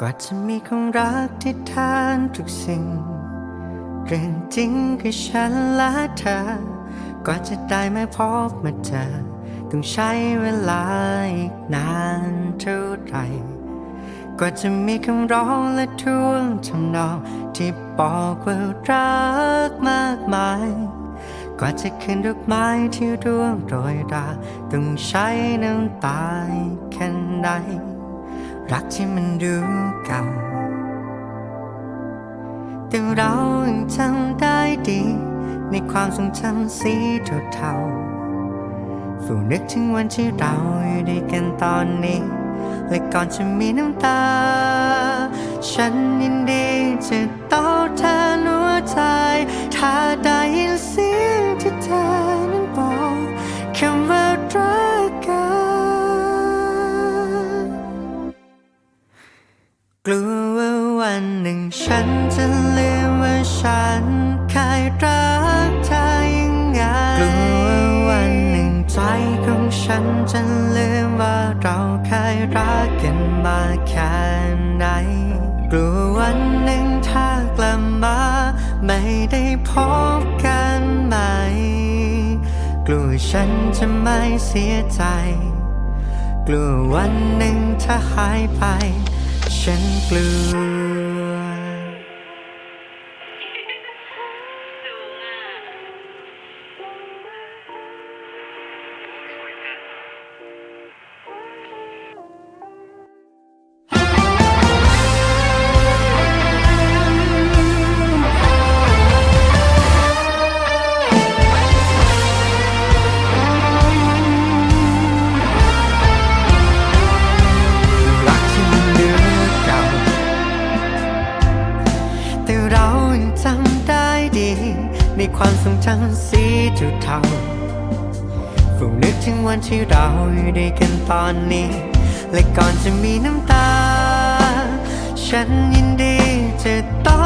กว่าจะมีความรักที่ทานทุกสิ่ง เรื่องจริงคือฉันและเธอ กว่าจะได้มาพบมาเจอ ต้องใช้เวลาอีกนานเท่าไหร่กว่าจะมีคำร้องและท่วงทำนอง ที่บอกว่ารักมากมาย กว่าจะขึ้นดอกไม้ที่ร่วงโรยราต้องใช้น้ำตาแค่ไหน รักที่มันดูเก่า แต่เรายังจำได้ดี ในความทรงจำสีเทาๆฝูนึกถึงวันที่เราอยู่ด้วยกันตอนนี้ และก่อนจะมีน้ำตา ฉันยินดีจะตอแทนหัวใจ ถ้าได้ยินเสียงที่เธอ ลืมว่าฉันเคยรักเธอยังไงกลัวว่าวันหนึ่งใจของฉันจะลืมว่าเราเคยรักกันมาแค่ไหน กลัววันหนึ่งถ้ากลับมาไม่ได้พบกันใหม่กลัวฉันจะไม่เสียใจ กลัววันหนึ่งถ้าหายไป ฉันกลัว ในความทรงจำสีเทาฝูนึกถึงวันที่เราอยู่ด้วยกันตอนนี้ และก่อนจะมีน้ำตา ฉันยินดีจะต้อง